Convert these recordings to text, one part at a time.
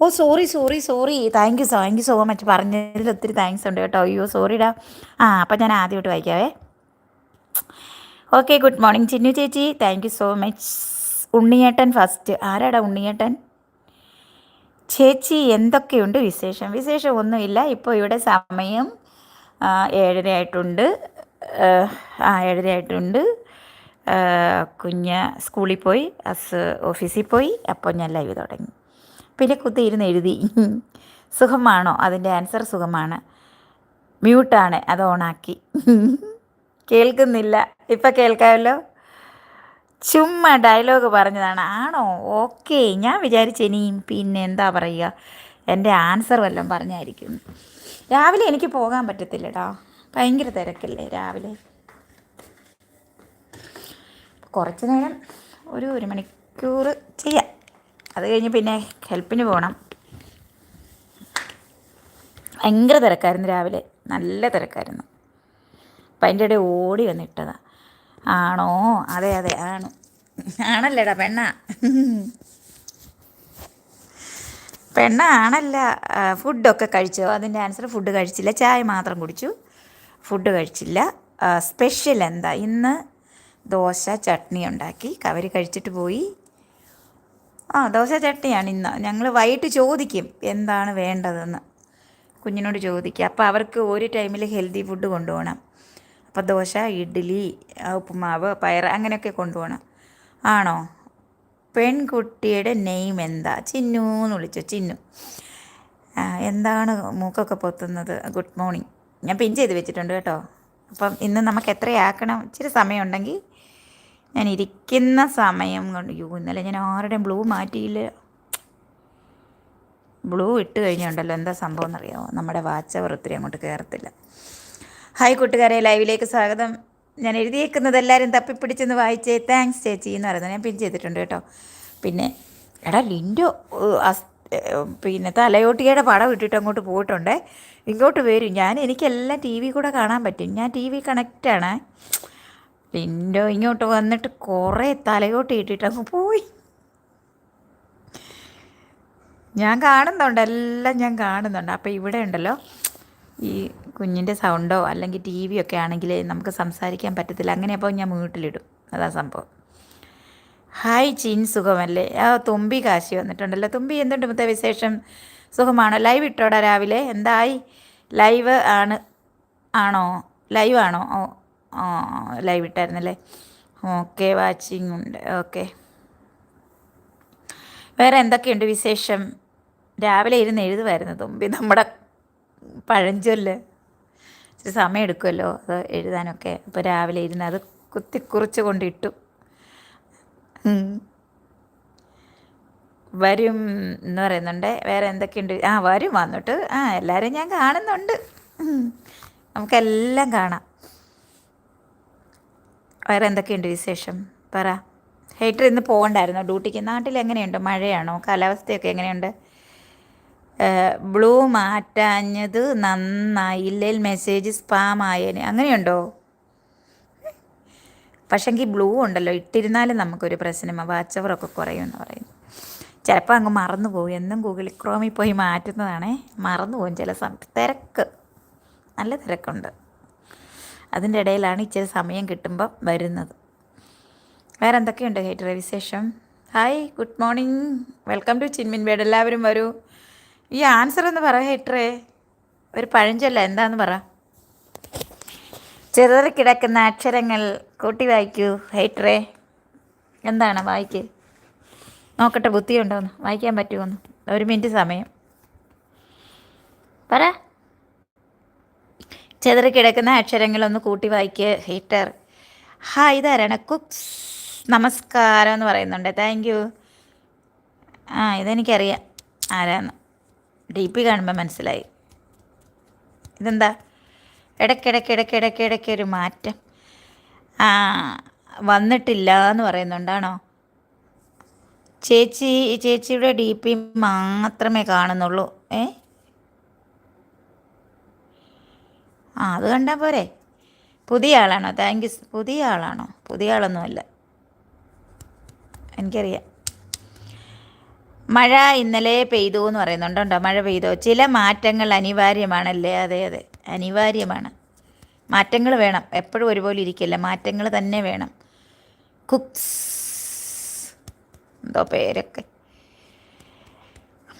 Oh sorry sorry sorry thank you thank you so much പറഞ്ഞതിൽ ഒത്തിരി thanks ഉണ്ട് കേട്ടോ. അയ്യോ സോറിടാ ആ അപ്പം ഞാൻ ആദ്യമായിട്ട് വായിക്കാവേ. ഓക്കെ ഗുഡ് മോർണിംഗ് ചിന്നു ചേച്ചി. താങ്ക് യു സോ മച്ച് ഉണ്ണിയേട്ടൻ ഫസ്റ്റ് ആരാടാ ഉണ്ണിയേട്ടൻ? ചേച്ചി എന്തൊക്കെയുണ്ട് വിശേഷം? വിശേഷം ഒന്നുമില്ല ഇപ്പോൾ ഇവിടെ സമയം ഏഴര ആയിട്ടുണ്ട് ആ, ഏഴര ആയിട്ടുണ്ട് കുഞ്ഞ് സ്കൂളിൽ പോയി അസ് ഓഫീസിൽ പോയി. അപ്പോൾ ഞാൻ ലൈവ് തുടങ്ങി. പിന്നെ കുത്തിയിരുന്ന് എഴുതി. സുഖമാണോ? അതിന്റെ ആൻസർ സുഖമാണ്. മ്യൂട്ടാണ്. അത് ഓണാക്കി. കേൾക്കുന്നില്ല. ഇപ്പം കേൾക്കാമല്ലോ? ചുമ്മാ ഡയലോഗ് പറഞ്ഞതാണ്. ആണോ? ഓക്കെ. ഞാൻ വിചാരിച്ച ഇനിയും പിന്നെ എന്താ പറയുക? എന്റെ ആൻസർ വല്ലതും പറഞ്ഞായിരിക്കും. രാവിലെ എനിക്ക് പോകാൻ പറ്റത്തില്ലടാ. ഭയങ്കര തിരക്കല്ലേ രാവിലെ. കുറച്ച് നേരം ഒരു ഒരു മണിക്കൂർ ചെയ്യാം. അത് കഴിഞ്ഞ് പിന്നെ ഹെൽപ്പിന് പോകണം ഭയങ്കര തിരക്കായിരുന്നു രാവിലെ. നല്ല തിരക്കായിരുന്നു. അപ്പം അതിന്റെ ഇടയിൽ ഓടി വന്നിട്ടതാ ആണോ? അതെ അതെ ആണ്. ആണല്ലേടാ പെണ്ണ. പെണ്ണ ആണല്ല. ഫുഡൊക്കെ കഴിച്ചു? അതിന്റെ ആൻസർ ഫുഡ് കഴിച്ചില്ല. ചായ മാത്രം കുടിച്ചു. ഫുഡ് കഴിച്ചില്ല. സ്പെഷ്യൽ എന്താ? ഇന്ന് ദോശ ചട്നി ഉണ്ടാക്കി. കവരി കഴിച്ചിട്ട് പോയി. ആ ദോശ ചട്ടിയാണ് ഇന്ന്. ഞങ്ങൾ വൈകിട്ട് ചോദിക്കും എന്താണ് വേണ്ടതെന്ന്. കുഞ്ഞിനോട് ചോദിക്കുക അപ്പോൾ അവർക്ക് ഒരു ടൈമിൽ ഹെൽത്തി ഫുഡ് കൊണ്ടുപോകണം. അപ്പോൾ ദോശ ഇഡ്ഡലി ഉപ്പുമാവ് പയർ അങ്ങനെയൊക്കെ കൊണ്ടുപോകണം. ആണോ? പെൺകുട്ടിയുടെ നെയിം എന്താ? ചിന്നു എന്ന് വിളിച്ചു? ചിന്നു. എന്താണ് മൂക്കൊക്കെ പൊത്തുന്നത്? ഗുഡ് മോർണിംഗ് ഞാൻ പിൻ ചെയ്ത് വെച്ചിട്ടുണ്ട് കേട്ടോ. അപ്പം ഇന്ന് നമുക്ക് എത്രയാക്കണം? ഇച്ചിരി സമയമുണ്ടെങ്കിൽ ഞാൻ ഇരിക്കുന്ന സമയം കൊണ്ട് യൂ ഇന്നലെ ഞാൻ ആരുടെയും ബ്ലൂ മാറ്റിയില്ല. ബ്ലൂ ഇട്ട് കഴിഞ്ഞുണ്ടല്ലോ എന്താ സംഭവം എന്നറിയാമോ നമ്മുടെ വാച്ചവർ ഒത്തിരി അങ്ങോട്ട് കയറത്തില്ല ഹായ് കൂട്ടുകാരെ ലൈവിലേക്ക് സ്വാഗതം. ഞാൻ എഴുതിയേക്കുന്നത് എല്ലാവരും തപ്പിപ്പിടിച്ചെന്ന് വായിച്ചേ. താങ്ക്സ് ചേച്ചി എന്ന് പറയുന്നത് ഞാൻ പിൻ ചെയ്തിട്ടുണ്ട് കേട്ടോ. പിന്നെ എടാ ലിൻഡോ പിന്നെ തലയോട്ടിയുടെ പടം ഇട്ടിട്ട് അങ്ങോട്ട് പോയിട്ടുണ്ടേ. ഇങ്ങോട്ട് വരും. ഞാൻ എനിക്കെല്ലാം ടി വി കൂടെ കാണാൻ പറ്റും. ഞാൻ ടി വി കണക്റ്റാണ് ലിൻഡോ ഇങ്ങോട്ട് വന്നിട്ട് കുറേ തലയോട്ട് ഇട്ടിട്ട് അങ്ങ് പോയി. ഞാൻ കാണുന്നുണ്ട് എല്ലാം ഞാൻ കാണുന്നുണ്ട്. അപ്പോൾ ഇവിടെ ഉണ്ടല്ലോ ഈ കുഞ്ഞിന്റെ സൗണ്ടോ അല്ലെങ്കിൽ ടി വി ഒക്കെ ആണെങ്കിൽ നമുക്ക് സംസാരിക്കാൻ പറ്റത്തില്ല. അങ്ങനെ അപ്പോൾ ഞാൻ വീട്ടിലിടും. അതാ സംഭവം. ഹായ് ചിൻ സുഖമല്ലേ? ആ തുമ്പി കാശി വന്നിട്ടുണ്ടല്ലോ. തുമ്പി എന്തുണ്ട് മുത്ത വിശേഷം? സുഖമാണോ? ലൈവ് ഇട്ടോടാ രാവിലെ. എന്തായി? ലൈവ് ആണ് ആണോ? ലൈവ് ആണോ? ഓ ലൈവ് ഇട്ടായിരുന്നല്ലേ ഓക്കെ വാച്ചിങ് ഉണ്ട്. ഓക്കെ. വേറെ എന്തൊക്കെയുണ്ട് വിശേഷം? രാവിലെ ഇരുന്ന് എഴുതുമായിരുന്നു തുമ്പി നമ്മുടെ പഴഞ്ചൊല്ല്. ഇച്ചിരി സമയം എടുക്കുമല്ലോ അത് എഴുതാനൊക്കെ. അപ്പോൾ രാവിലെ ഇരുന്ന് അത് കുത്തിക്കുറിച്ച് കൊണ്ടിട്ടു. വരും എന്ന് പറയുന്നുണ്ട്. വേറെ എന്തൊക്കെയുണ്ട്? ആ വരും വന്നിട്ട്. ആ എല്ലാവരും ഞാൻ കാണുന്നുണ്ട്. നമുക്കെല്ലാം കാണാം. വേറെ എന്തൊക്കെയുണ്ട് വിശേഷം? പറ. ഹേറ്റർ ഇന്ന് പോകണ്ടായിരുന്നോ? ഡ്യൂട്ടിക്ക്? നാട്ടിൽ എങ്ങനെയുണ്ട്? മഴയാണോ? കാലാവസ്ഥയൊക്കെ എങ്ങനെയുണ്ട്? ബ്ലൂ മാറ്റാഞ്ഞത് നന്നായി. ഇല്ലേൽ മെസ്സേജ് സ്പാം ആയേനെ. അങ്ങനെയുണ്ടോ? പക്ഷെങ്കിൽ ബ്ലൂ ഉണ്ടല്ലോ. ഇട്ടിരുന്നാലും നമുക്കൊരു പ്രശ്നം വാച്ചവറൊക്കെ കുറയുമെന്ന് പറയുന്നു. ചിലപ്പോൾ അങ്ങ് മറന്നു പോകും എന്നും ഗൂഗിൾ ക്രോമിൽ പോയി മാറ്റുന്നതാണേ. മറന്നു പോകും ചില സമയത്ത്. തിരക്ക്. നല്ല തിരക്കുണ്ട്. അതിന്റെ ഇടയിലാണ് ഇച്ചിരി സമയം കിട്ടുമ്പോൾ വരുന്നത്. വേറെ എന്തൊക്കെയുണ്ട് ഹേറ്ററെ വിശേഷം? Hi good morning. Welcome to Chinmin bird എല്ലാവരും വരൂ. ഈ ആൻസർ എന്ന് പറ ഹേറ്ററേ. ഒരു പഴഞ്ചല്ല എന്താന്ന് പറ. ചെറുതറി കിടക്കുന്ന അക്ഷരങ്ങൾ കൂട്ടി വായിക്കൂ ഹേറ്ററേ. എന്താണ് വായിക്ക്? നോക്കട്ടെ ബുദ്ധിയുണ്ടോന്ന്. വായിക്കാൻ പറ്റുമോന്ന്. ഒരു മിനിറ്റ് സമയം. പറ. ചെതറി കിടക്കുന്ന അക്ഷരങ്ങളൊന്ന് കൂട്ടി വായിക്ക് ഹീറ്റർ. ഹാ ഇതാരാണ്? കുക്സ് നമസ്കാരം എന്ന് പറയുന്നുണ്ട്. താങ്ക് യു ആ ഇതെനിക്കറിയാം. ആരാന്ന്? ഡി പി കാണുമ്പോൾ മനസ്സിലായി. ഇതെന്താ? ഇടയ്ക്കിടയ്ക്ക് ഇടയ്ക്ക് ഒരു മാറ്റം. ആ വന്നിട്ടില്ല എന്ന് പറയുന്നുണ്ടാണോ? ചേച്ചി ചേച്ചിയുടെ ഡി പി മാത്രമേ കാണുന്നുള്ളൂ. ഏ? ആ അത് കണ്ടാൽ പോരെ. പുതിയ ആളാണോ? താങ്ക് യു പുതിയ ആളാണോ? പുതിയ ആളൊന്നുമല്ല. എനിക്കറിയാം. മഴ ഇന്നലെ പെയ്തു എന്ന് പറയുന്നുണ്ടോ. മഴ പെയ്തോ? ചില മാറ്റങ്ങൾ അനിവാര്യമാണല്ലേ? അതെ അതെ. അനിവാര്യമാണ്. മാറ്റങ്ങൾ വേണം. എപ്പോഴും ഒരുപോലെ ഇരിക്കില്ല? മാറ്റങ്ങൾ തന്നെ വേണം. കുക്സ്. എന്തോ പേരൊക്കെ.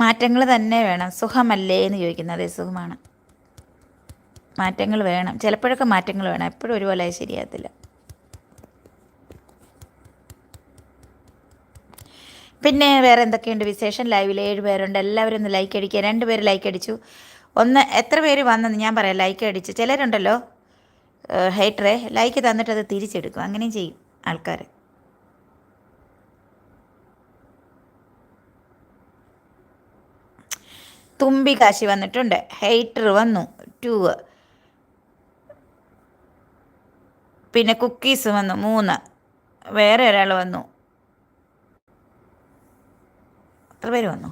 മാറ്റങ്ങൾ തന്നെ വേണം. സുഖമല്ലേ എന്ന് ചോദിക്കുന്നത്. അതെ സുഖമാണ്. മാറ്റങ്ങൾ വേണം. ചിലപ്പോഴൊക്കെ മാറ്റങ്ങൾ വേണം. എപ്പോഴും ഒരുപോലെ ശരിയാകത്തില്ല. പിന്നെ വേറെ എന്തൊക്കെയുണ്ട് വിശേഷം? ലൈവിൽ ഏഴ് പേരുണ്ട്. എല്ലാവരും ഒന്ന് ലൈക്ക് അടിക്കുക. രണ്ട് പേര് ലൈക്ക് അടിച്ചു. ഒന്ന് എത്ര പേര് വന്നെന്ന് ഞാൻ പറയാം. ലൈക്ക് അടിച്ച്. ചിലരുണ്ടല്ലോ ഹേറ്ററെ ലൈക്ക് തന്നിട്ട് അത് തിരിച്ചെടുക്കും. അങ്ങനെയും ചെയ്യും ആൾക്കാർ. തുമ്പി കാശി വന്നിട്ടുണ്ട്. ഹെയ്റ്റർ വന്നു. ടു പിന്നെ കുക്കീസ് വന്നു മൂന്ന്. വേറെ ഒരാൾ വന്നു. എത്ര പേര് വന്നു?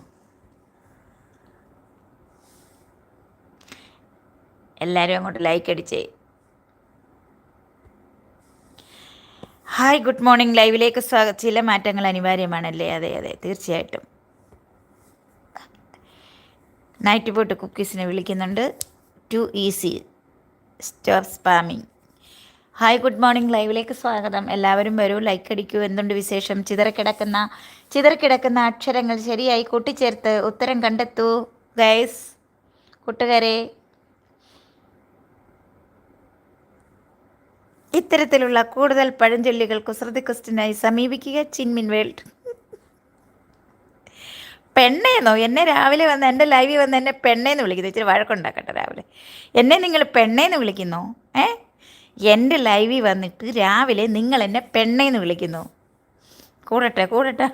എല്ലാവരും അങ്ങോട്ട് ലൈക്ക് അടിച്ചേ. ഹായ് ഗുഡ് മോർണിംഗ് ലൈവിലേക്ക് സ്വാഗതം. ചില മാറ്റങ്ങൾ അനിവാര്യമാണല്ലേ? അതെ അതെ തീർച്ചയായിട്ടും. നൈറ്റ് പോട്ട് കുക്കീസിനെ വിളിക്കുന്നുണ്ട്. Too easy stop spamming hi good morning ലൈവിലേക്ക് സ്വാഗതം. എല്ലാവരും വരൂ ലൈക്ക് അടിക്കൂ. എന്തുണ്ട് വിശേഷം? ചിതറക്കിടക്കുന്ന ചിതറക്കിടക്കുന്ന അക്ഷരങ്ങൾ ശരിയായി കൂട്ടിച്ചേർത്ത് ഉത്തരം കണ്ടെത്തൂ ഗൈസ് കൂട്ടുകാരെ ഇത്തരത്തിലുള്ള കൂടുതൽ പഴഞ്ചൊല്ലികൾ കുസൃതി ക്വസ്റ്റിനായി സമീപിക്കുക ചിൻമിൻ വേൾഡ്. പെണ്ണേന്നോ? എന്നെ രാവിലെ വന്ന് എന്റെ ലൈവിൽ വന്ന് എന്നെ പെണ്ണേന്ന് വിളിക്കുന്നു. ഇച്ചിരി വഴക്കുണ്ടാക്കട്ടെ രാവിലെ. എന്നെ നിങ്ങൾ പെണ്ണേന്ന് വിളിക്കുന്നോ ഏ? എന്റെ ലൈവിൽ വന്നിട്ട് രാവിലെ നിങ്ങൾ എന്നെ പെണ്ണേന്ന് വിളിക്കുന്നു. കൂടട്ടെ കൂടട്ടെ.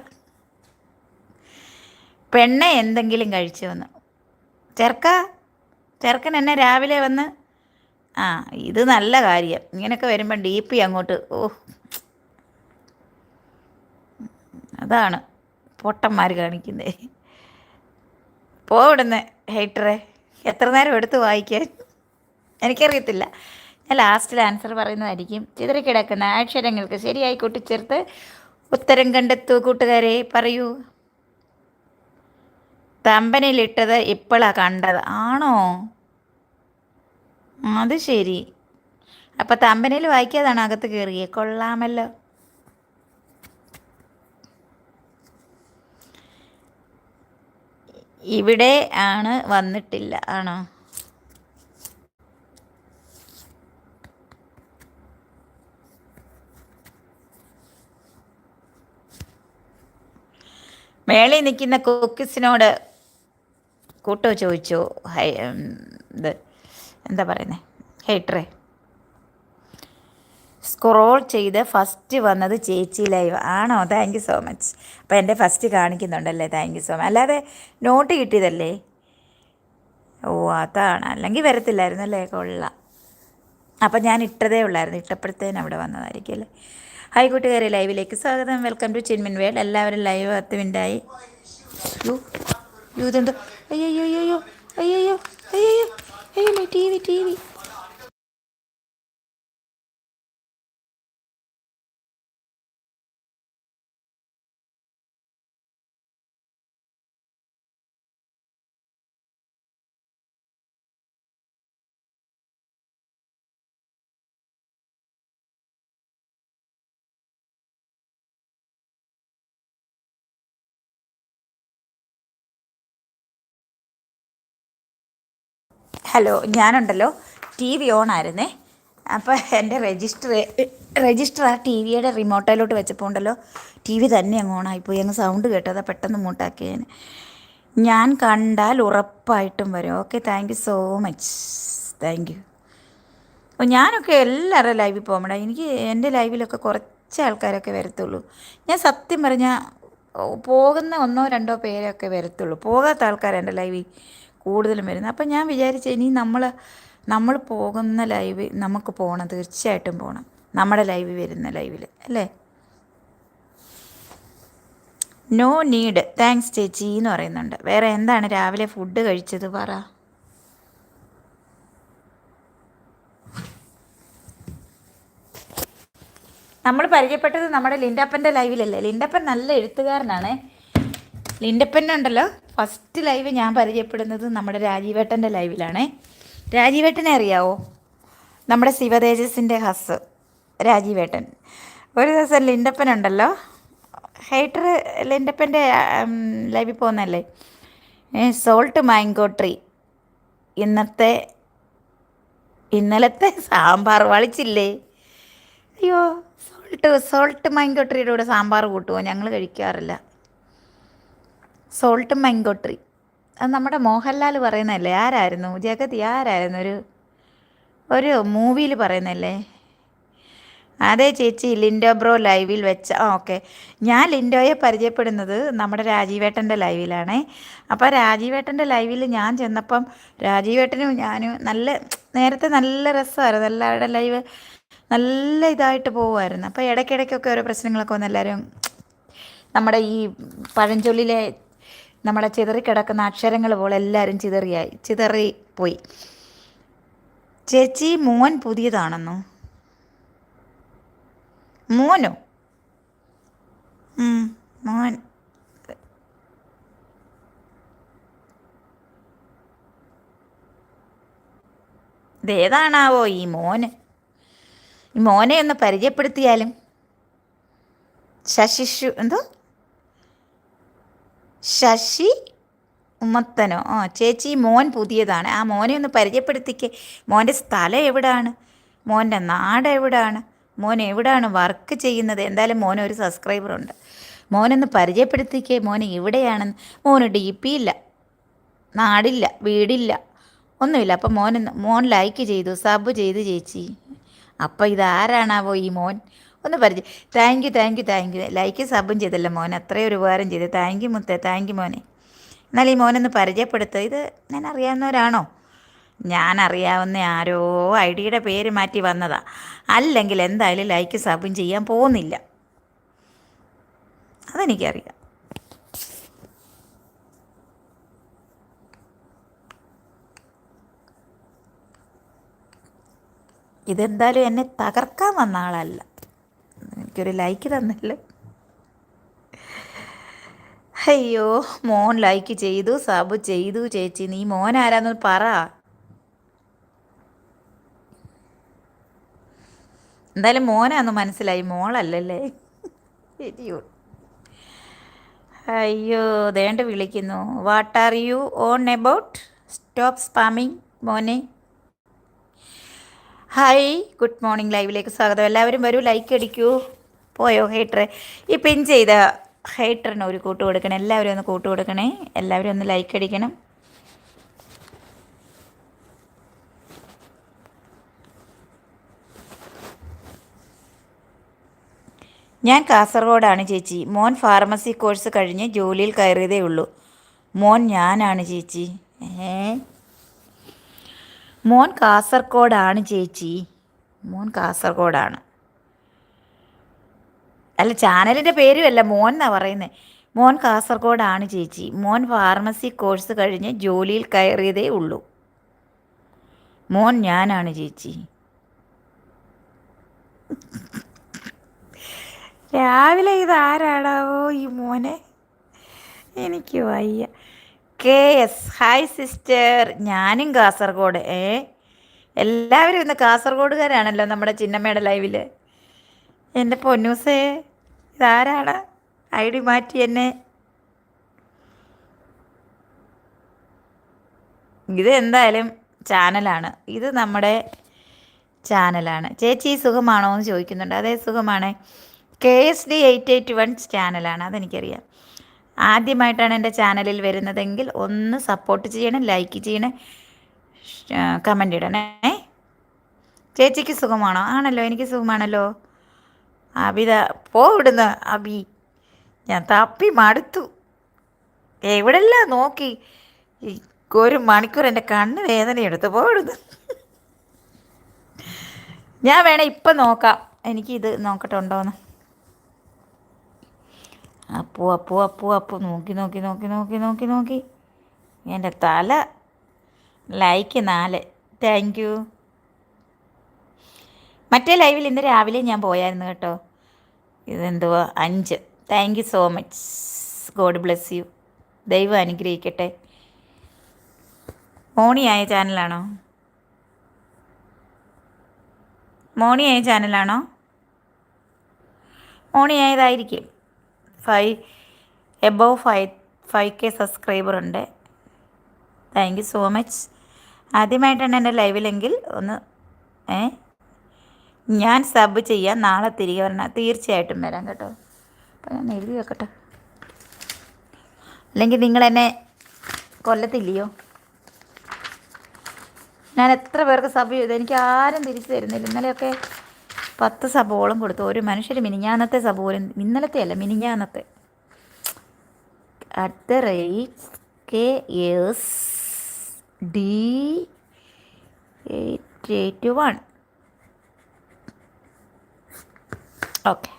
പെണ്ണെ എന്തെങ്കിലും കഴിച്ചു വന്ന്. ചെറുക്ക ചെറുക്കൻ എന്നെ രാവിലെ വന്ന് ആ ഇത് നല്ല കാര്യം. ഇങ്ങനെയൊക്കെ വരുമ്പോൾ ഡി പി അങ്ങോട്ട് ഓ. അതാണ് പൊട്ടന്മാർ കാണിക്കുന്നത് പോവിടുന്ന് ഹേറ്ററെ. എത്ര നേരം എടുത്ത് വായിക്കാൻ? എനിക്കറിയത്തില്ല. ലാസ്റ്റിൽ ആൻസർ പറയുന്നതായിരിക്കും. ചിതറിക്കിടക്കുന്ന അക്ഷരങ്ങൾക്ക് ശരിയായി കൂട്ടിച്ചേർത്ത് ഉത്തരം കണ്ടെത്തൂ കൂട്ടുകാരെ. പറയൂ. തമ്പനിലിട്ടത് ഇപ്പോഴാണ് കണ്ടത്. ആണോ? അത് ശരി. അപ്പം തമ്പനിൽ വായിക്കാതാണ് അകത്ത് കയറിയേ കൊള്ളാമല്ലോ. ഇവിടെ ആണ് വന്നിട്ടില്ല. ആണോ? മേളിൽ നിൽക്കുന്ന കുക്കിസിനോട് കൂട്ടോ ചോദിച്ചു ഹൈ ഇത് എന്താ പറയുന്നത് ഹേറ്ററെ സ്ക്രോൾ ചെയ്ത് ഫസ്റ്റ് വന്നത് ചേച്ചി ലൈവ്. ആണോ? താങ്ക് യു സോ മച്ച് അപ്പോൾ എന്റെ ഫസ്റ്റ് കാണിക്കുന്നുണ്ടല്ലേ? താങ്ക് യു സോ മച്ച് അല്ലാതെ നോട്ട് കിട്ടിയതല്ലേ? ഓ അതാണ്. അല്ലെങ്കിൽ വരത്തില്ലായിരുന്നു അല്ലേ? കൊള്ളാം. അപ്പം ഞാൻ ഇട്ടതേ ഉള്ളായിരുന്നു. ഇട്ടപ്പോഴത്തേനും അവിടെ വന്നതായിരിക്കും അല്ലേ? ഹായ് കൂട്ടുകാരെ ലൈവിലേക്ക് സ്വാഗതം. വെൽക്കം ടു ചിൻമിൻ വേൾഡ് എല്ലാവരും ലൈവ് പത്ത് മിനിറ്റായി യു യോ ഇതെന്തോ അയ്യോ അയ്യോ അയ്യോ അയ്യോ അയ്യോ അയ്യോ T V T V. Hello ഞാനുണ്ടല്ലോ. ടി വി ഓൺ ആയിരുന്നേ അപ്പോൾ എന്റെ രജിസ്റ്റർ രജിസ്റ്റർ ആ ടി വിയുടെ റിമോട്ടിലോട്ട് വെച്ചപ്പോൾ ഉണ്ടല്ലോ ടി വി തന്നെ അങ്ങ് ഓണായിപ്പോയി. അങ്ങ് സൗണ്ട് കേട്ടതാ പെട്ടെന്ന് മൂട്ടാക്കി ഞാൻ കണ്ടാൽ ഉറപ്പായിട്ടും വരും. Okay thank you so much thank you അപ്പോൾ ഞാനൊക്കെ എല്ലാവരുടെ ലൈവിൽ പോകുമ്പോഴേ എനിക്ക് എന്റെ ലൈവിലൊക്കെ കുറച്ച് ആൾക്കാരൊക്കെ വരത്തുള്ളൂ. ഞാൻ സത്യം പറഞ്ഞാൽ പോകുന്ന ഒന്നോ രണ്ടോ പേരൊക്കെ വരത്തുള്ളൂ. പോകാത്ത ആൾക്കാർ എന്റെ ലൈവിൽ കൂടുതലും വരുന്നത്. അപ്പം ഞാൻ വിചാരിച്ച ഇനി നമ്മൾ നമ്മൾ പോകുന്ന ലൈവ് നമുക്ക് പോകണം തീർച്ചയായിട്ടും പോകണം നമ്മുടെ ലൈവ് വരുന്ന ലൈവിൽ അല്ലേ? നോ നീഡ് താങ്ക്സ് ചേച്ചി എന്ന് പറയുന്നുണ്ട്. വേറെ എന്താണ് രാവിലെ ഫുഡ് കഴിച്ചത് പറ? നമ്മൾ പരിചയപ്പെട്ടത് നമ്മുടെ ലിൻഡപ്പന്റെ ലൈവിലല്ലേ? ലിൻഡപ്പൻ നല്ല എഴുത്തുകാരനാണ്. ലിൻഡപ്പനുണ്ടല്ലോ ഫസ്റ്റ് ലൈവ് ഞാൻ പരിചയപ്പെടുന്നത് നമ്മുടെ രാജീവേട്ടന്റെ ലൈവിലാണേ രാജീവേട്ടനെ അറിയാവോ? നമ്മുടെ ശിവതേജസിന്റെ ഹസ് രാജീവേട്ടൻ. ഒരു ദിവസം ലിൻഡപ്പനുണ്ടല്ലോ ഹൈറ്റർ ലിൻഡപ്പന്റെ ലൈവിൽ പോകുന്നല്ലേ സോൾട്ട് മാംഗോ ട്രീ ഇന്നത്തെ ഇന്നലത്തെ സാമ്പാർ വളിച്ചില്ലേ? അയ്യോ സോൾട്ട് സോൾട്ട് മാംഗോ ട്രീയുടെ കൂടെ സാമ്പാർ കൂട്ടുമോ ഞങ്ങൾ കഴിക്കാറില്ല. Salt mango tree. അത് നമ്മുടെ മോഹൻലാൽ പറയുന്നതല്ലേ? ആരായിരുന്നു? ജഗതി ആരായിരുന്നു? ഒരു ഒരു മൂവിയിൽ പറയുന്നല്ലേ അതെ ചേച്ചി ലിൻഡോ ബ്രോ ലൈവിൽ വെച്ച ഓക്കെ. ഞാൻ ലിൻഡോയെ പരിചയപ്പെടുന്നത് നമ്മുടെ രാജീവേട്ടന്റെ ലൈവിലാണേ. അപ്പോൾ രാജീവേട്ടന്റെ ലൈവിൽ ഞാൻ ചെന്നപ്പം രാജീവേട്ടനും ഞാനും നല്ല നേരത്തെ നല്ല രസമായിരുന്നു. എല്ലാവരുടെ ലൈവ് നല്ല ഇതായിട്ട് പോകുമായിരുന്നു അപ്പോൾ ഇടയ്ക്കിടയ്ക്കൊക്കെ ഓരോ പ്രശ്നങ്ങളൊക്കെ വന്ന് എല്ലാവരും നമ്മുടെ ഈ പഴഞ്ചൊല്ലിലെ നമ്മുടെ ചിതറിക്കിടക്കുന്ന അക്ഷരങ്ങൾ പോലെ എല്ലാവരും ചിതറിയായി. ചിതറി പോയി. ചേച്ചി മോൻ പുതിയതാണെന്നോ? മോനോ? മോൻ. ഇതേതാണാവോ ഈ മോന്? ഈ മോനെ ഒന്ന് പരിചയപ്പെടുത്തിയാലും. ശശിഷു എന്തോ? ശശി ഉമ്മത്തനോ? ആ ചേച്ചി മോൻ പുതിയതാണ്. ആ മോനെ ഒന്ന് പരിചയപ്പെടുത്തിക്കേ. മോന്റെ സ്ഥലം എവിടാണ്? മോന്റെ നാട് എവിടാണ്? മോൻ എവിടാണ് വർക്ക് ചെയ്യുന്നത്? എന്തായാലും മോൻ ഒരു സബ്സ്ക്രൈബറുണ്ട് മോനൊന്ന് പരിചയപ്പെടുത്തിക്കേ. മോൻ എവിടെയാണെന്ന് മോന് ഡി പി ഇല്ല. നാടില്ല. വീടില്ല. ഒന്നുമില്ല. അപ്പം മോൻ മോൻ ലൈക്ക് ചെയ്തു. സബ് ചെയ്തു ചേച്ചി. അപ്പം ഇതാരാണാവോ ഈ മോൻ? ഒന്ന് പരിചയം thank you thank you thank you like സബും ചെയ്തല്ലോ മോൻ അത്രയും ഒരു ഉപകാരം ചെയ്തു. താങ്ക് യു മുത്തേ. താങ്ക് യു മോനെ. എന്നാൽ ഈ മോനൊന്ന് പരിചയപ്പെടുത്തുക ഇത് ഞാൻ അറിയാവുന്നവരാണോ? ഞാൻ അറിയാവുന്ന ആരോ ഐ ഡിയുടെ പേര് മാറ്റി വന്നതാ. അല്ലെങ്കിൽ എന്തായാലും ലൈക്ക് സബും ചെയ്യാൻ പോകുന്നില്ല. അതെനിക്കറിയാം. ഇതെന്തായാലും എന്നെ തകർക്കാൻ വന്ന ആളല്ല. എനിക്കൊരു ലൈക്ക് തന്നല്ലോ? അയ്യോ മോൻ ലൈക്ക് ചെയ്തു സബ് ചെയ്തു ചേച്ചി. നീ മോൻ ആരാന്ന് പറ. എന്തായാലും മോനാന്ന് മനസ്സിലായി. മോളല്ലല്ലേ? ശരിയോ അയ്യോ ദേണ്ട വിളിക്കുന്നു. What are you on about stop spamming മോനെ. ഹായ് ഗുഡ് മോർണിംഗ് ലൈവിലേക്ക് സ്വാഗതം. എല്ലാവരും വരൂ ലൈക്ക് അടിക്കൂ. പോയോ ഹേറ്റർ ഈ പിൻ ചെയ്ത ഹേറ്ററിന് ഒരു കൂട്ട് കൊടുക്കണം. എല്ലാവരും ഒന്ന് കൂട്ട് കൊടുക്കണേ. എല്ലാവരും ഒന്ന് ലൈക്ക് അടിക്കണം. ഞാൻ കാസർഗോഡാണ് ചേച്ചി. മോൻ ഫാർമസി കോഴ്സ് കഴിഞ്ഞ് ജോലിയിൽ കയറിയതേ ഉള്ളൂ. മോൻ ഞാനാണ് ചേച്ചി. ഏ മോൻ കാസർഗോഡാണ് ചേച്ചി. മോൻ കാസർഗോഡാണ് അല്ല ചാനലിന്റെ പേരുമല്ല മോൻ എന്നാ പറയുന്നത് മോൻ കാസർഗോഡാണ് ചേച്ചി. മോൻ ഫാർമസി കോഴ്സ് കഴിഞ്ഞ് ജോലിയിൽ കയറിയതേ ഉള്ളൂ. മോൻ ഞാനാണ് ചേച്ചി. രാവിലെ ഇതാരാടാവോ ഈ മോനെ? എനിക്ക് വയ്യ. K S. Hi sister. ഞാനും കാസർഗോഡ്. ഏ? എല്ലാവരും ഇന്ന് കാസർഗോഡുകാരാണല്ലോ നമ്മുടെ ചിന്നമ്മയുടെ ലൈവിൽ എന്റെ പൊന്നൂസേ ഇതാരാണ് ഐ ഡി മാറ്റി എന്നെ. ഇത് എന്തായാലും ചാനലാണ്. ഇത് നമ്മുടെ ചാനലാണ്. ചേച്ചി സുഖമാണോ എന്ന് ചോദിക്കുന്നുണ്ട്. അതേ സുഖമാണ്. K S D eight eight one ചാനലാണ് അതെനിക്കറിയാം. ആദ്യമായിട്ടാണ് എന്റെ ചാനലിൽ വരുന്നതെങ്കിൽ ഒന്ന് സപ്പോർട്ട് ചെയ്യണം ലൈക്ക് ചെയ്യണേ കമന്റ് ഇടണേ. ചേച്ചിക്ക് സുഖമാണോ? ആണല്ലോ എനിക്ക് സുഖമാണല്ലോ. അബിത പോ ഇവിടുന്ന് അബി. ഞാൻ തപ്പി മടുത്തു. എവിടെല്ലാം നോക്കി? ഒരു മണിക്കൂർ എന്റെ കണ്ണ് വേദന എടുത്ത് പോയിടുന്നു ഞാൻ വേണേ ഇപ്പം നോക്കാം. എനിക്കിത് നോക്കട്ടെ ഉണ്ടോയെന്ന് അപ്പു അപ്പു അപ്പു അപ്പു. നോക്കി നോക്കി നോക്കി നോക്കി നോക്കി നോക്കി. എന്റെ തല. ലൈക്ക് നാല്. താങ്ക് യു മറ്റേ ലൈവിൽ ഇന്ന് രാവിലെ ഞാൻ പോയായിരുന്നു കേട്ടോ. ഇതെന്തുവാ? അഞ്ച്. Thank you so much god bless you ദൈവം അനുഗ്രഹിക്കട്ടെ. ആയ ചാനലാണോ? മോണി ആയ ചാനലാണോ? മോണിയായതായിരിക്കും five above five five K subscriber ഉണ്ട്. താങ്ക് യു സോ മച്ച് ആദ്യമായിട്ടാണ് എന്റെ ലൈവിലെങ്കിൽ ഒന്ന് ഏ ഞാൻ സബ് ചെയ്യാം. നാളെ തിരികെ വരണം. തീർച്ചയായിട്ടും വരാം കേട്ടോ. അപ്പം ഞാൻ എഴുതി വെക്കട്ടെ. അല്ലെങ്കിൽ നിങ്ങൾ എന്നെ കൊല്ലത്തില്ലയോ? ഞാൻ എത്ര പേർക്ക് സബ് ചെയ്തു? എനിക്ക് ആരും തിരിച്ചു തരുന്നില്ല. ഇന്നലെയൊക്കെ പത്ത് സബോളം കൊടുത്തു. ഒരു മനുഷ്യർ മിനിഞ്ഞാന്നത്തെ സബ് പോലും ഇന്നലത്തെ അല്ല മിനിഞ്ഞാന്നത്തെ. At the rate K S D eight eight one okay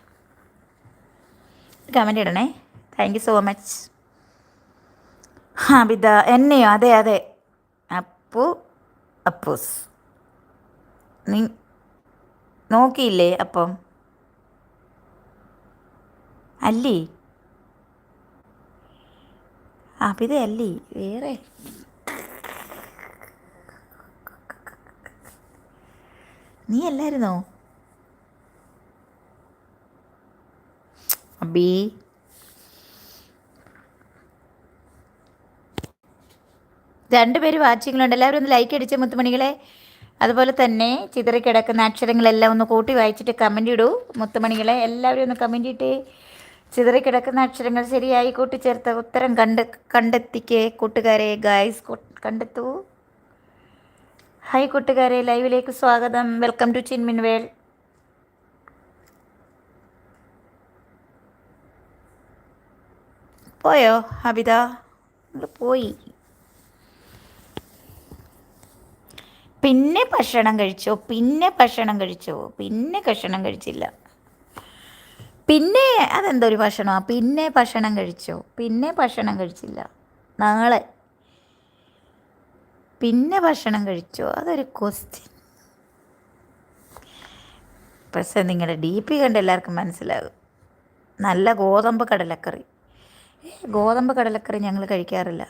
comment ഇടണേ. Thank you so much Habitha എന്നെയോ അതെ അതെ. അപ്പു അപ്പൂസ്. നീ നോക്കിയില്ലേ അപ്പം? അല്ലേ? അബിത അല്ലേ? വേറെ. നീ അല്ലായിരുന്നോ? അബി. രണ്ടുപേര് വാച്ചിങ്ങിലുണ്ട് എല്ലാവരും ഒന്ന് ലൈക്ക് അടിച്ച മുത്തുമണികളെ. അതുപോലെ തന്നെ ചിതറിക്കിടക്കുന്ന അക്ഷരങ്ങളെല്ലാം ഒന്ന് കൂട്ടി വായിച്ചിട്ട് കമന്റ് ഇടൂ. മുത്തുമണികളെ എല്ലാവരും ഒന്ന് കമന്റ് ഇട്ടേ ചിതറിക്കിടക്കുന്ന അക്ഷരങ്ങൾ ശരിയായി കൂട്ടിച്ചേർത്ത ഉത്തരം കണ്ട് കണ്ടെത്തിക്കേ കൂട്ടുകാരെ. ഗായ്സ് കണ്ടെത്തൂ. ഹായ് കൂട്ടുകാരെ ലൈവിലേക്ക് സ്വാഗതം. വെൽക്കം ടു ചിൻമിൻവേൽ പോയോ അബിത പോയി. പിന്നെ ഭക്ഷണം കഴിച്ചോ പിന്നെ ഭക്ഷണം കഴിച്ചോ പിന്നെ ഭക്ഷണം കഴിച്ചില്ല. പിന്നെ അതെന്തൊരു ഭക്ഷണമാണ് പിന്നെ ഭക്ഷണം കഴിച്ചോ പിന്നെ ഭക്ഷണം കഴിച്ചില്ല. നാളെ. പിന്നെ ഭക്ഷണം കഴിച്ചോ അതൊരു ക്വസ്റ്റ്യൻ പക്ഷേ നിങ്ങളുടെ ഡി പി കണ്ട് എല്ലാവർക്കും മനസ്സിലാകും. നല്ല ഗോതമ്പ് കടലക്കറി. ഗോതമ്പ് കടലക്കറി ഞങ്ങൾ കഴിക്കാറില്ല.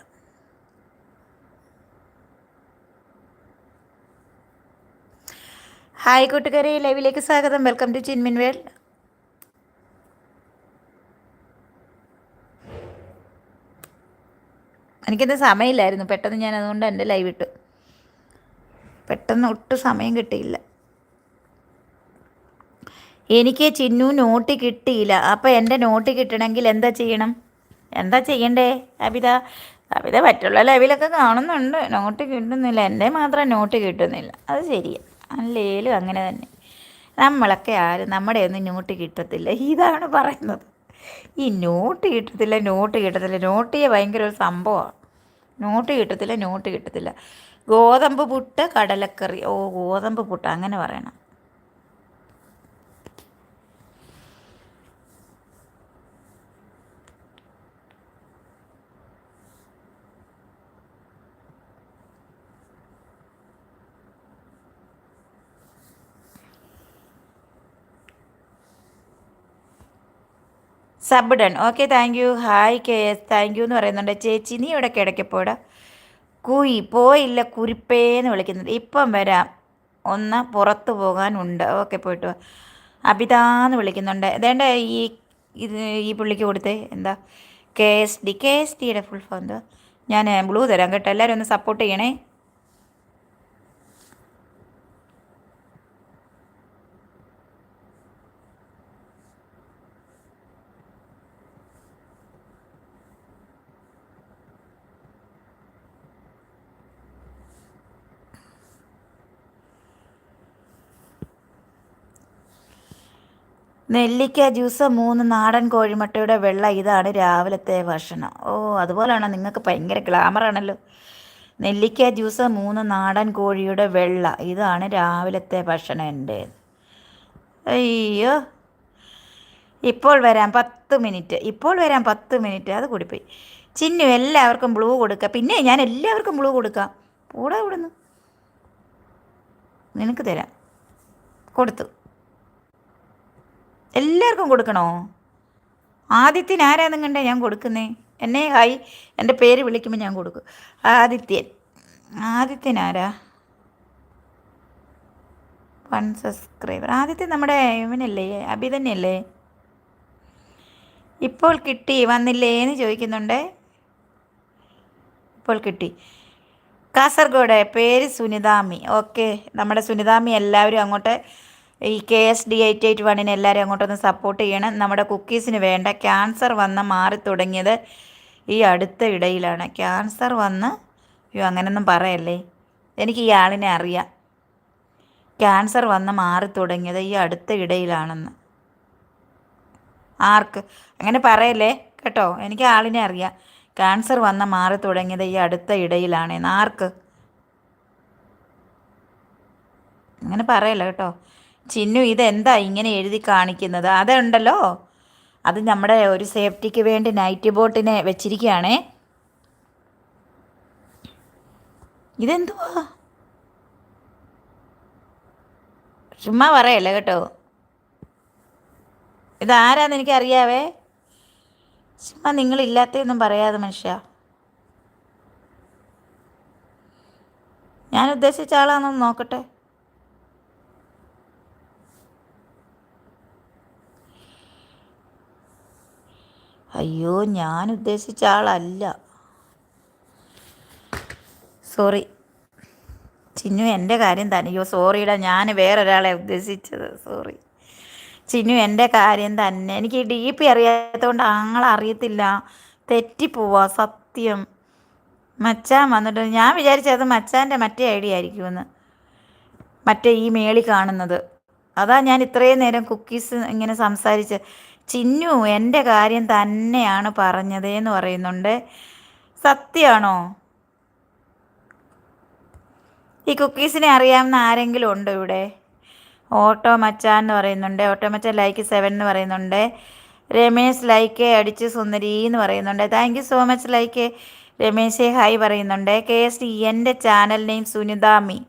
ഹായ് കൂട്ടുകാരെ ലൈവിലേക്ക് സ്വാഗതം. വെൽക്കം ടു ചിൻമിൻ വേൾഡ് എനിക്കെന്ത് സമയമില്ലായിരുന്നു. പെട്ടെന്ന് ഞാൻ അതുകൊണ്ട് എന്റെ ലൈവ് ഇട്ടു. പെട്ടെന്ന് ഒട്ടും സമയം കിട്ടിയില്ല. എനിക്ക് ചിന്നു നോട്ട് കിട്ടിയില്ല. അപ്പോൾ എന്റെ നോട്ട് കിട്ടണമെങ്കിൽ എന്താ ചെയ്യണം? എന്താ ചെയ്യണ്ടേ അബിത? അബിത മറ്റുള്ള ലൈവിലൊക്കെ കാണുന്നുണ്ട്. നോട്ട് കിട്ടുന്നില്ല. എന്റെ മാത്രം നോട്ട് കിട്ടുന്നില്ല. അത് ശരിയാണ് അല്ലേലും അങ്ങനെ തന്നെ. നമ്മളൊക്കെ ആരും നമ്മുടെ ഒന്നും നോട്ട് കിട്ടത്തില്ല. ഇതാണ് പറയുന്നത്. ഈ നോട്ട് കിട്ടത്തില്ല നോട്ട് കിട്ടത്തില്ല. നോട്ടിയെ ഭയങ്കര ഒരു സംഭവമാണ്. നോട്ട് കിട്ടത്തില്ല നോട്ട് കിട്ടത്തില്ല. ഗോതമ്പ് പുട്ട് കടലക്കറി. ഓ ഗോതമ്പ് പുട്ട്. അങ്ങനെ പറയണം. Sub done okay thank you hi K S thank you എന്ന് പറയുന്നുണ്ട്. ചേച്ചി നീ ഇവിടെ കിടക്കപ്പോടാ കുയി പോയില്ല കുരിപ്പേന്ന് വിളിക്കുന്നത്. ഇപ്പം വരാം. ഒന്ന് പുറത്ത് പോകാനുണ്ട്. ഓക്കെ പോയിട്ട് വാ. അബിതാന്ന് വിളിക്കുന്നുണ്ട്. ഇതേണ്ട ഈ ഇത് ഈ പുള്ളിക്ക് കൊടുത്തേ. എന്താ? K S D K S ഡിയുടെ ഫുൾ ഫോം എന്താ ഞാൻ ബ്ലൂ തരാം കേട്ടോ. എല്ലാവരും ഒന്ന് സപ്പോർട്ട് ചെയ്യണേ. നെല്ലിക്ക ജ്യൂസ് മൂന്ന് നാടൻ കോഴിമുട്ടയുടെ വെള്ള ഇതാണ് രാവിലത്തെ ഭക്ഷണം. ഓ അതുപോലെയാണോ? നിങ്ങൾക്ക് ഭയങ്കര ഗ്ലാമറാണല്ലോ നെല്ലിക്ക ജ്യൂസ് മൂന്ന് നാടൻ കോഴിയുടെ വെള്ള ഇതാണ് രാവിലത്തെ ഭക്ഷണം എന്റെ. അയ്യോ. ഇപ്പോൾ വരാം പത്ത് മിനിറ്റ്. ഇപ്പോൾ വരാം പത്ത് മിനിറ്റ്. അത് കൂടിപ്പോയി. ചിന്നു എല്ലാവർക്കും ബ്ലൂ കൊടുക്കുക പിന്നെ ഞാൻ എല്ലാവർക്കും ബ്ലൂ കൊടുക്കാം. കൂടെ ഇവിടുന്ന്. നിനക്ക് തരാം. കൊടുത്തു. എല്ലാവർക്കും കൊടുക്കണോ? ആദിത്യൻ ആരാന്നും കണ്ടേ ഞാൻ കൊടുക്കുന്നേ? എന്നെ ഹായ് എന്റെ പേര് വിളിക്കുമ്പോൾ ഞാൻ കൊടുക്കും. ആദിത്യൻ. ആദിത്യൻ ആരാ? One subscriber. ആദിത്യൻ നമ്മുടെ ഇവനല്ലേ? അഭി തന്നെയല്ലേ? ഇപ്പോൾ കിട്ടി വന്നില്ലേ എന്ന് ചോദിക്കുന്നുണ്ട്. ഇപ്പോൾ കിട്ടി. കാസർഗോഡ് പേര് സുനിതാമി. ഓക്കെ നമ്മുടെ സുനിതാമി എല്ലാവരും അങ്ങോട്ട് ഈ K S D eight eight വണ്ണിന് എല്ലാവരും അങ്ങോട്ടൊന്ന് സപ്പോർട്ട് ചെയ്യണം. നമ്മുടെ കുക്കീസിന് വേണ്ട. ക്യാൻസർ വന്ന് മാറി തുടങ്ങിയത് ഈ അടുത്ത ഇടയിലാണ്. ക്യാൻസർ വന്ന് അയ്യോ അങ്ങനെയൊന്നും പറയല്ലേ? എനിക്ക് ഈ ആളിനെ അറിയാം. ക്യാൻസർ വന്ന് മാറി തുടങ്ങിയത് ഈ അടുത്ത ഇടയിലാണെന്ന്. ആർക്ക്? അങ്ങനെ പറയല്ലേ? കേട്ടോ? എനിക്ക് ആളിനെ അറിയാം. ക്യാൻസർ വന്ന് മാറി തുടങ്ങിയത് ഈ അടുത്ത ഇടയിലാണെന്ന്. ആർക്ക്? അങ്ങനെ പറയല്ല കേട്ടോ. ചിന്നു ഇതെന്താ ഇങ്ങനെ എഴുതി കാണിക്കുന്നത്? അതുണ്ടല്ലോ. അത് നമ്മുടെ ഒരു സേഫ്റ്റിക്ക് വേണ്ടി നൈറ്റ് ബോട്ടിനെ വെച്ചിരിക്കുകയാണേ. ഇതെന്തുവാ? ചുമ്മാ പറയല്ലേ കേട്ടോ. ഇതാരാന്ന് എനിക്കറിയാവേ. ചുമ്മാ നിങ്ങളില്ലാത്തതൊന്നും പറയാതെ മനുഷ്യ. ഞാൻ ഉദ്ദേശിച്ച ആളാണെന്ന് നോക്കട്ടെ. അയ്യോ ഞാൻ ഉദ്ദേശിച്ച ആളല്ല. സോറി ചിന്നു എന്റെ കാര്യം തന്നെ. അയ്യോ സോറിയുടെ ഞാൻ വേറൊരാളെ ഉദ്ദേശിച്ചത്. സോറി ചിന്നു എന്റെ കാര്യം തന്നെ. എനിക്ക് ഡി പി അറിയാത്തതുകൊണ്ട് ആളറിയത്തില്ല തെറ്റിപ്പോവാ സത്യം. മച്ചാൻ വന്നിട്ട് ഞാൻ വിചാരിച്ചത് മച്ചാന്റെ മറ്റേ ഐ ഡി ആയിരിക്കുമെന്ന്. മറ്റേ ഈ മേളി കാണുന്നത്. അതാ ഞാൻ ഇത്രയും നേരം കുക്കീസ് ഇങ്ങനെ സംസാരിച്ച് ചിന്നു എന്റെ കാര്യം തന്നെയാണ് പറഞ്ഞത് എന്ന് പറയുന്നുണ്ട്. സത്യമാണോ ഈ കുക്കീസിനെ അറിയാവുന്ന ആരെങ്കിലും ഉണ്ടോ ഇവിടെ? ഓട്ടോ മച്ചാൻ എന്ന് പറയുന്നുണ്ട്. ഓട്ടോ മച്ചാൻ ലൈക്ക് സെവൻ എന്ന് പറയുന്നുണ്ട്. രമേശ് ലൈക്ക് അടിച്ച് സുന്ദരി എന്ന് പറയുന്നുണ്ട്. Thank you so much like രമേശേ. Hi പറയുന്നുണ്ട്. കെ എസ് എന്റെ ചാനൽ നെയിം സുനിതാമി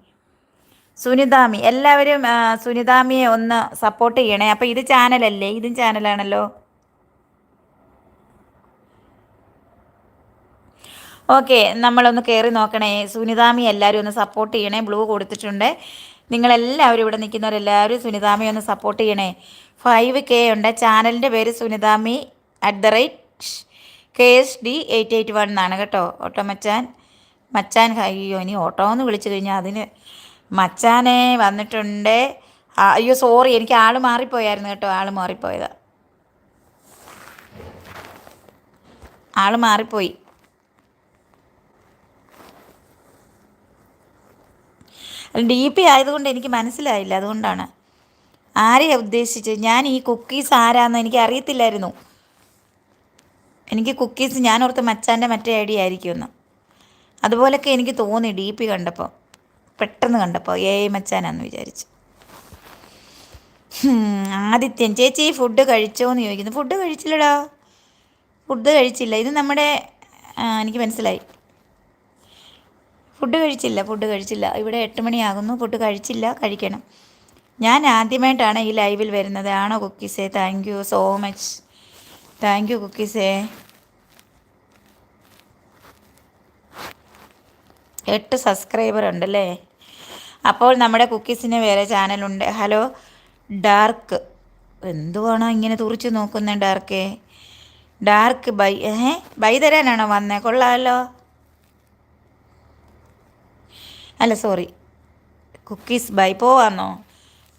സുനിതാമി എല്ലാവരും സുനിതാമിയെ ഒന്ന് സപ്പോർട്ട് ചെയ്യണേ. അപ്പോൾ ഇത് ചാനലല്ലേ ഇതും ചാനലാണല്ലോ ഓക്കെ നമ്മളൊന്ന് കയറി നോക്കണേ. സുനിതാമി എല്ലാവരും ഒന്ന് സപ്പോർട്ട് ചെയ്യണേ. ബ്ലൂ കൊടുത്തിട്ടുണ്ട്. നിങ്ങളെല്ലാവരും ഇവിടെ നിൽക്കുന്നവരെല്ലാവരും സുനിതാമി ഒന്ന് സപ്പോർട്ട് ചെയ്യണേ. ഫൈവ് കെ ഉണ്ട്. ചാനലിന്റെ പേര് Sunithami at the rate K S D eight eight one എന്നാണ് കേട്ടോ. ഓട്ടോ മച്ചാൻ. മച്ചാൻ അയ്യോ ഇനി ഓട്ടോ എന്ന് വിളിച്ചു കഴിഞ്ഞാൽ അതിന് മച്ചാനെ വന്നിട്ടുണ്ട്. അയ്യോ സോറി എനിക്ക് ആൾ മാറിപ്പോയായിരുന്നു കേട്ടോ. ആൾ മാറിപ്പോയതാ. ആൾ മാറിപ്പോയി. ഡി പി ആയതുകൊണ്ട് എനിക്ക് മനസ്സിലായില്ല. അതുകൊണ്ടാണ്. ആരെയാണ് ഉദ്ദേശിച്ചത്? ഞാൻ ഈ കുക്കീസ് ആരാന്ന് എനിക്ക് അറിയത്തില്ലായിരുന്നു. എനിക്ക് കുക്കീസ് ഞാൻ ഓർത്ത് മച്ചാന്റെ മറ്റേ ഐഡിയ ആയിരിക്കുമെന്ന്. അതുപോലൊക്കെ എനിക്ക് തോന്നി ഡി പി കണ്ടപ്പോൾ. പെട്ടെന്ന് കണ്ടപ്പോൾ ഏ മച്ചാനാന്ന് വിചാരിച്ചു. ആദിത്യൻ ചേച്ചി ഫുഡ് കഴിച്ചോ എന്ന് ചോദിക്കുന്നു. ഫുഡ് കഴിച്ചില്ലടാ. ഫുഡ് കഴിച്ചില്ല. ഇത് നമ്മുടെ എനിക്ക് മനസ്സിലായി. ഫുഡ് കഴിച്ചില്ല ഫുഡ് കഴിച്ചില്ല. ഇവിടെ എട്ട് മണിയാകുന്നു. ഫുഡ് കഴിച്ചില്ല കഴിക്കണം. ഞാൻ ആദ്യമായിട്ടാണ് ഈ ലൈവിൽ വരുന്നത്. ആണോ കുക്കീസേ? Thank you so much. Thank you കുക്കീസേ. എട്ട് സബ്സ്ക്രൈബർ ഉണ്ടല്ലേ? അപ്പോൾ നമ്മുടെ കുക്കീസിന് വേറെ ചാനലുണ്ട് ഹലോ ഡാർക്ക് എന്തുവാണോ ഇങ്ങനെ തുറിച്ച് നോക്കുന്നത് ഡാർക്കേ ഡാർക്ക് ബൈ ഏ ബൈ തരാനാണോ വന്നേ? കൊള്ളാമല്ലോ അല്ല സോറി കുക്കീസ് ബൈ പോവാന്നോ?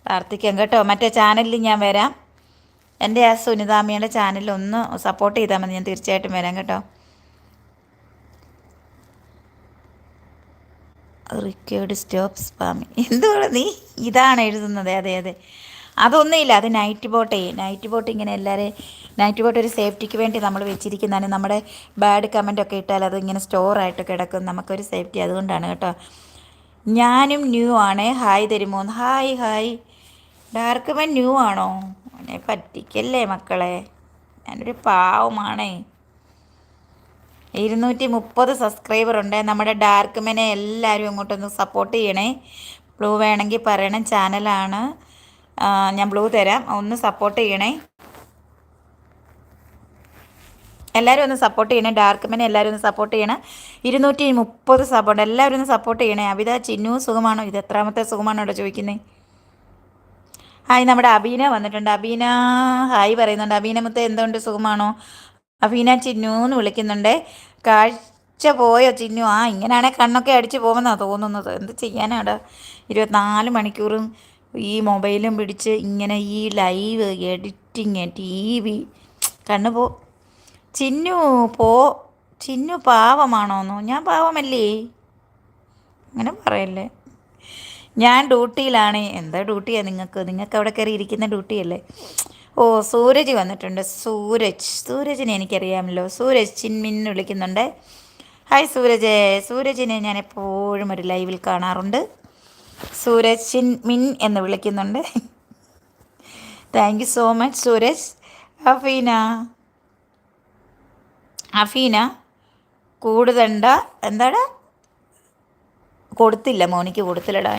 പ്രാർത്ഥിക്കാം കേട്ടോ. മറ്റേ ചാനലിൽ ഞാൻ വരാം. എന്റെ ആ സുനിതാമ്മയുടെ ചാനലിൽ ഒന്ന് സപ്പോർട്ട് ചെയ്താൽ മതി. ഞാൻ തീർച്ചയായിട്ടും വരാം കേട്ടോ. റിക്കേർഡ് സ്റ്റോപ്പ് സ്പാമി എന്തുകൊണ്ട് നീ? ഇതാണ് എഴുതുന്നത്. അതെ അതെ. അതൊന്നുമില്ല. അത് നൈറ്റ് ബോട്ടേ നൈറ്റ് ബോട്ട് ഇങ്ങനെ എല്ലാവരും നൈറ്റ് ബോട്ട് ഒരു സേഫ്റ്റിക്ക് വേണ്ടി നമ്മൾ വെച്ചിരിക്കുന്നതാണ്. നമ്മുടെ ബാഡ് കമന്റൊക്കെ ഇട്ടാൽ അത് ഇങ്ങനെ സ്റ്റോറായിട്ട് കിടക്കും. നമുക്കൊരു സേഫ്റ്റി അതുകൊണ്ടാണ് കേട്ടോ. ഞാനും ന്യൂ ആണ്. ഹായ് തരുമോ hi hi dark men new ആണോ? എന്നെ പറ്റിക്കല്ലേ മക്കളെ. ഞാനൊരു പാവമാണേ. ഇരുന്നൂറ്റി മുപ്പത് സബ്സ്ക്രൈബർ ഉണ്ട്. നമ്മുടെ ഡാർക്ക് മെനെ എല്ലാവരും ഇങ്ങോട്ടൊന്ന് സപ്പോർട്ട് ചെയ്യണേ. ബ്ലൂ വേണമെങ്കിൽ പറയണം. ചാനലാണ് ഞാൻ ബ്ലൂ തരാം. ഒന്ന് സപ്പോർട്ട് ചെയ്യണേ. എല്ലാവരും ഒന്ന് സപ്പോർട്ട് ചെയ്യണേ. ഡാർക്ക് മെനെ എല്ലാവരും ഒന്ന് സപ്പോർട്ട് ചെയ്യണം. ഇരുന്നൂറ്റി മുപ്പത് സപ്പോർട്ട് എല്ലാവരും ഒന്ന് സപ്പോർട്ട് ചെയ്യണേ. അവിത ചിന്നു സുഖമാണോ? ഇത് എത്രാമത്തെ സുഖമാണോ ഇവിടെ ചോദിക്കുന്നത് ഹായ് നമ്മുടെ അബീന വന്നിട്ടുണ്ട്. അബീന ഹായ് പറയുന്നുണ്ട്. അബീന മുത്ത് എന്തുകൊണ്ട് സുഖമാണോ? അബീന ചിന്നു എന്ന് വിളിക്കുന്നുണ്ട്. കാഴ്ച പോയോ ചിന്നു? ആ ഇങ്ങനെയാണെ കണ്ണൊക്കെ അടിച്ച് പോകുമെന്നാണ് തോന്നുന്നത്. എന്ത് ചെയ്യാനാടാ? ഇരുപത്തിനാല് മണിക്കൂറും ഈ മൊബൈലും പിടിച്ച് ഇങ്ങനെ ഈ ലൈവ് എഡിറ്റിങ് ടി വി. കണ്ണു പോ. ചിന്നു പോ. ചിന്നു പാവമാണോന്നോ? ഞാൻ പാവമല്ലേ? അങ്ങനെ പറയല്ലേ? ഞാൻ ഡ്യൂട്ടിയിലാണ്. എന്താ ഡ്യൂട്ടിയാണ് നിങ്ങൾക്ക്? നിങ്ങൾക്ക് അവിടെ കയറി ഇരിക്കുന്ന ഡ്യൂട്ടിയല്ലേ? ഓ സൂരജ് വന്നിട്ടുണ്ട്. സൂരജ്. സൂരജിനെ എനിക്കറിയാമല്ലോ. സൂരജ് ചിൻമിൻ വിളിക്കുന്നുണ്ട്. ഹായ് സൂരജ്. സൂരജിനെ ഞാൻ എപ്പോഴും ഒരു ലൈവിൽ കാണാറുണ്ട്. സൂരജ് ചിൻമിൻ എന്ന് വിളിക്കുന്നുണ്ട്. Thank you so much Suraj. Afeena. Afeena കൂടുതണ്ട. എന്താടാ? കൊടുത്തില്ല മോനിക്ക് കൊടുത്തില്ലടാ.